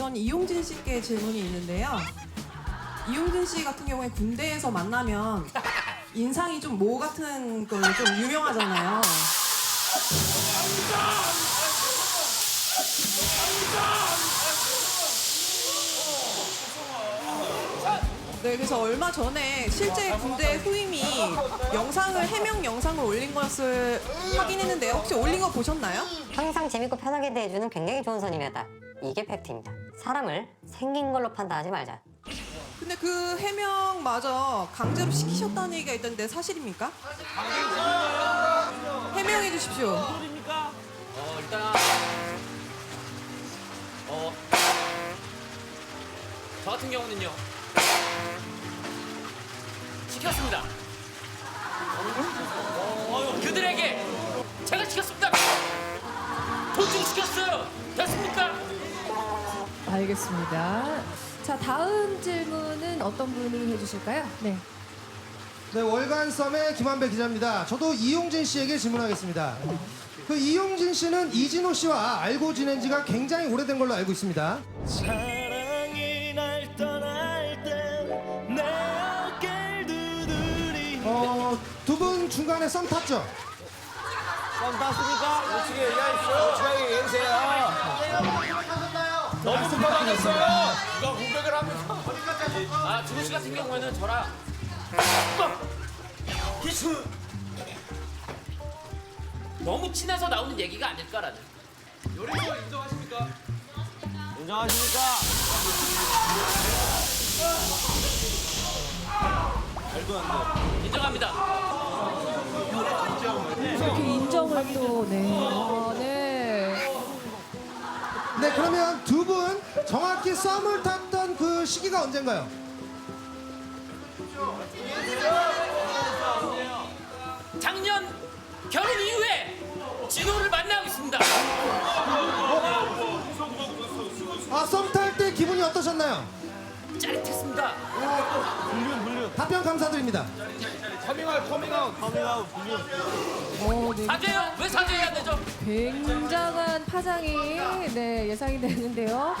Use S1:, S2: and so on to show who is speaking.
S1: 전 이용진 씨께 질문이 있는데요. 이용진 씨 같은 경우에 군대에서 만나면 인상이 좀 모 같은 걸로 좀 유명하잖아요. 네, 그래서 얼마 전에 실제 군대 후임이 영상을 해명 영상을 올린 것을 확인했는데 혹시 올린 거 보셨나요?
S2: 항상 재밌고 편하게 대해주는 굉장히 좋은 선임이었다. 이게 팩트입니다. 사람을 생긴 걸로 판단하지 말자.
S1: 근데 그 해명마저 강제로 시키셨다는 얘기가 있던데 사실입니까? 해명해 주십시오.
S3: 어 일단 어. 저 같은 경우는요 시켰습니다. 어, 그들에게 제가 시켰습니다. 도중 시켰어요. 됐습니까?
S4: 알겠습니다. 자, 다음 질문은 어떤 분이 해주실까요? 네.
S5: 네, 월간 썸의 김한배 기자입니다. 저도 이용진 씨에게 질문하겠습니다. 그 이용진 씨는 이진호 씨와 알고 지낸 지가 굉장히 오래된 걸로 알고 있습니다.
S6: 사랑이 날 떠날 땐내 어깨를 두드리
S5: 어, 두 분 중간에 썸 탔죠?
S6: 썸 땄습니까? 어떻게 얘기했어? 어떻게 얘기했어요? 너무 급하겠어요 누가 고백을 하면서
S3: 아 준호 씨 같은 경우에는 저랑
S6: 기수
S3: 너무 친해서 나오는 얘기가 아닐까라는.
S6: 인정하십니까?
S3: 인정합니다.
S4: 이렇게 인정을 또, 네. 어, 네.
S5: 네, 그러면 두 분 정확히 썸을 탔던 그 시기가 언젠가요?
S3: 작년 결혼 이후에 진호를 만나고 있습니다. 짜릿했습니다.
S5: 답변 감사드립니다.
S6: 커밍아웃 커밍아웃 커밍아웃
S4: 어, 네.
S3: 사죄요? 왜 사죄해야 되죠?
S4: 굉장한 파장이 네, 예상이 되는데요.